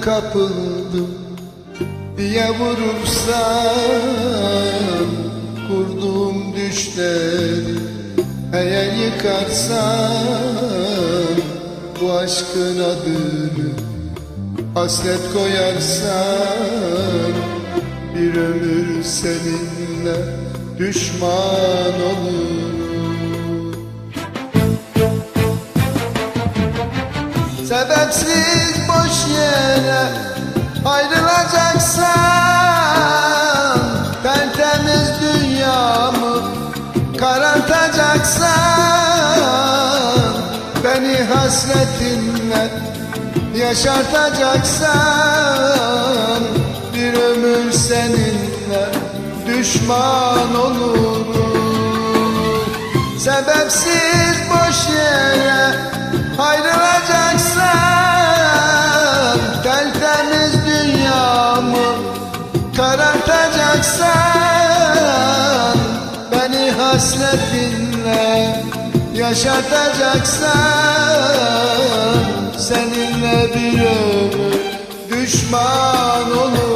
kapıldım. Diye vurursan Kurduğum düşleri eğer yıkarsan Bu aşkın adını hasret koyarsan Bir ömür seninle düşman olurum Sebepsiz boş yere ayrılacaksan Tertemiz dünyamı karartacaksan Beni hasretinle yaşartacaksan Bir ömür seninle düşman olurum. Sebepsiz boş yere ayrılacaksan dünyamı karartacaksan Beni hasretinle yaşatacaksan Seninle bir ömür düşman olurum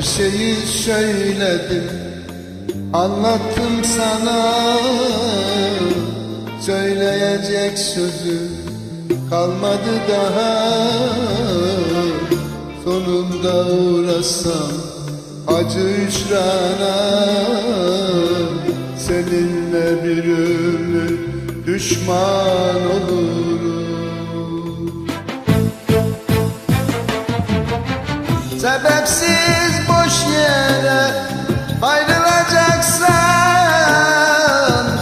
Her şeyi söyledim Anlattım sana. Söyleyecek sözü Kalmadı daha. Sonunda uğrasam Acı hüsrana. Seninle bir ömür Düşman olurum. Sebepsiz yere ayrılacaksan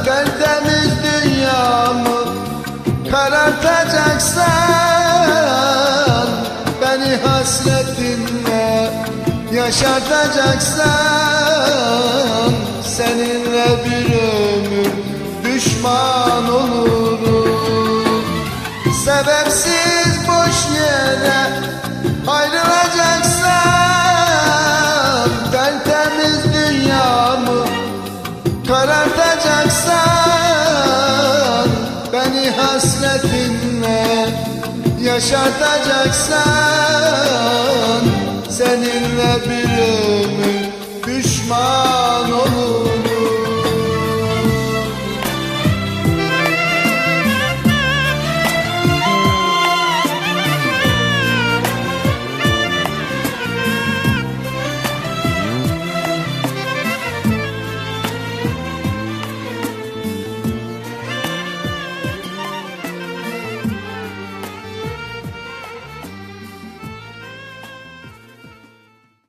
Tertemiz dünyamı karartacaksan Beni hasretinle yaşatacaksan Seninle bir ömür düşman olurum. Sebepsiz Dünyamı karartacaksan Beni hasretinle yaşatacaksan Seninle bir ömür düşman